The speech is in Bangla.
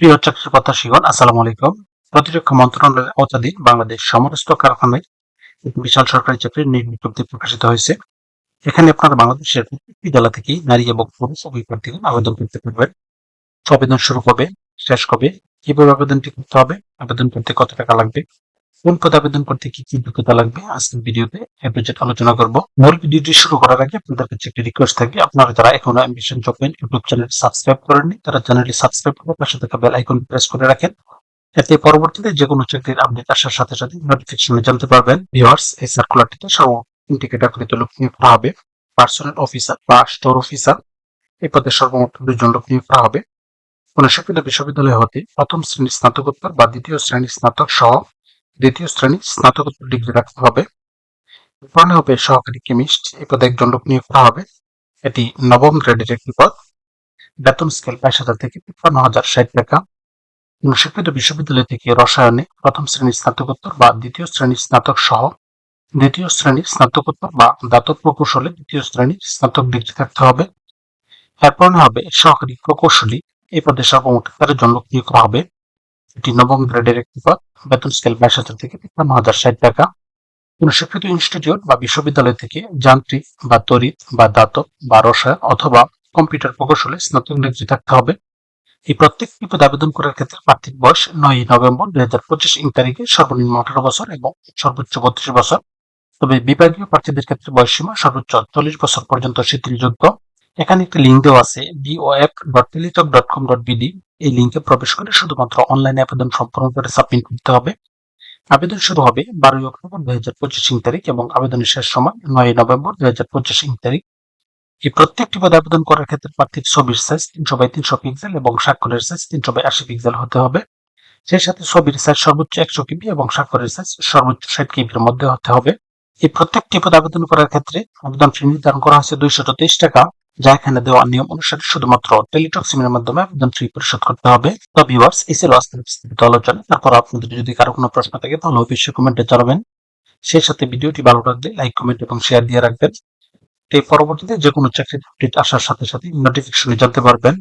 প্রিয় চাকরির কথা শিখন আসসালামু আলাইকুম। প্রতিরক্ষা মন্ত্রণালয়ের আওতাধীন বাংলাদেশ সমরস্ত কারখানায় একটি বিশাল সরকারি চাকরির বিজ্ঞপ্তি প্রকাশিত হয়েছে। এখানে আপনারা বাংলাদেশের প্রত্যেকটি জেলা থেকেই নারী এবং পুরুষ অভিপ্রার্থী আবেদন করতে পারবেন। আবেদন শুরু হবে শেষ কবে, কীভাবে আবেদনটি করতে হবে, আবেদন করতে কত টাকা লাগবে কোন পদে আবেদন করতে কি কি যোগ্যতা লাগবে, আজকের ভিডিওতে এ প্রজেক্ট আলোচনা করব। মূল ভিডিওটি শুরু করার আগে আপনাদের কাছে একটি রিকোয়েস্ট থাকবে, আপনারা যারা এখনও ambition job YouTube channel subscribe করেননি, তারা চ্যানেলটি সাবস্ক্রাইব করে পাশে থাকা বেল আইকন প্রেস করে রাখেন। এতে পরবর্তীতে যে কোনো চাকরির আপডেট আসার সাথে সাথে নোটিফিকেশনে জানতে পারবেন। ভিউয়ার্স এই সার্কুলারটিতে সর্ব ক্যাটাগরিতে লোক নিয়োগ করা হবে। পার্সোনাল অফিসার বা স্টোর অফিসার এই পদে সর্বমোট দুজন লোক নিয়োগ করা হবে। কোন শিক্ষিত বিশ্ববিদ্যালয় হতে প্রথম শ্রেণির স্নাতকোত্তর বা দ্বিতীয় শ্রেণির স্নাতক সহ দ্বিতীয় শ্রেণির স্নাতকোত্তর ডিগ্রি রাখতে হবে। পড়ানো হবে সহকারী কেমিস্ট এই পদে একজন লোক নিয়োগ করা হবে। এটি নবম গ্রেডের একটি পদ। বেতন স্কেল বাইশ হাজার থেকে তিপ্পান্ন হাজার ষাট টাকা। শিক্ষিত বিশ্ববিদ্যালয় থেকে রসায়নে প্রথম শ্রেণির স্নাতকোত্তর বা দ্বিতীয় শ্রেণির স্নাতক সহ দ্বিতীয় শ্রেণির স্নাতকোত্তর বা দাতক প্রকৌশলে দ্বিতীয় শ্রেণির স্নাতক ডিগ্রি থাকতে হবে। এরপর হবে সহকারী প্রকৌশলী, এই পদে সর্বমোট তেরো নিয়োগ করা হবে। এটি নবম গ্রেডের একটি পদ। বেতন স্কেল বাইশ হাজার থেকে তিপ্পান্ন হাজার ষাট টাকা। কোন শিক্ষিত ইনস্টিটিউট বা বিশ্ববিদ্যালয় থেকে যান্ত্রিক বা তড়িৎ বা দাতক বা রসায়ন অথবা কম্পিউটার প্রকৌশলে স্নাতক ডিগ্রি থাকতে হবে। এই প্রত্যেকটি পদে আবেদন করার ক্ষেত্রে প্রার্থীর বয়স নয় নভেম্বর দুই হাজার পঁচিশ ইং তারিখে সর্বনিম্ন আঠারো বছর এবং সর্বোচ্চ বত্রিশ বছর। তবে বিভাগীয় প্রার্থীদের ক্ষেত্রে বয়সসীমা সর্বোচ্চ চল্লিশ বছর পর্যন্ত শিথিলযোগ্য এখানে একটি লিঙ্ক দেওয়া আছে BOF dot Teletalk dot com dot BD এই লিঙ্কে প্রবেশ করে শুধুমাত্র অনলাইনে আবেদন সম্পূর্ণ করে সাবমিট করতে হবে। আবেদন শুরু হবে বারোই অক্টোবর দুই হাজার পঁচিশ তারিখ এবং আবেদনের শেষ সময় নয় নভেম্বর দুই হাজার পঁচিশ তারিখ। এই প্রত্যেকটি পদে আবেদন করার ক্ষেত্রে প্রার্থীর ছবির সাইজ তিনশো বাই তিনশো পিক্সেল এবং স্বাক্ষরের সাইজ তিনশো বাই আশি পিক্সেল হতে হবে। সেই সাথে ছবির সাইজ সর্বোচ্চ একশো কিবি এবং স্বাক্ষরের সাইজ সর্বোচ্চ ষাট কিবির মধ্যে হতে হবে। এই প্রত্যেকটি পদে আবেদন করার ক্ষেত্রে আবেদন ফি নির্ধারণ করা হয়েছে তেইশ টাকা। যা এখানে দেওয়া নিয়ম অনুসারে শুধুমাত্র টেলিটক সিমের মাধ্যমে আবেদন ফি পরিশোধ করতে হবে। তো ভিউয়ার্স এই ছিল আজকের বিস্তারিত আলোচনা। তারপর আপনাদের যদি কারও কোনো প্রশ্ন থাকে, তাহলে অবশ্যই কমেন্টে জানাবেন। সেই সাথে ভিডিওটি ভালো লাগলে লাইক কমেন্ট এবং শেয়ার দিয়ে রাখবেন। এই পরবর্তীতে যে কোনো চাকরির আপডেট আসার সাথে সাথে নোটিফিকেশনে জানতে পারবেন।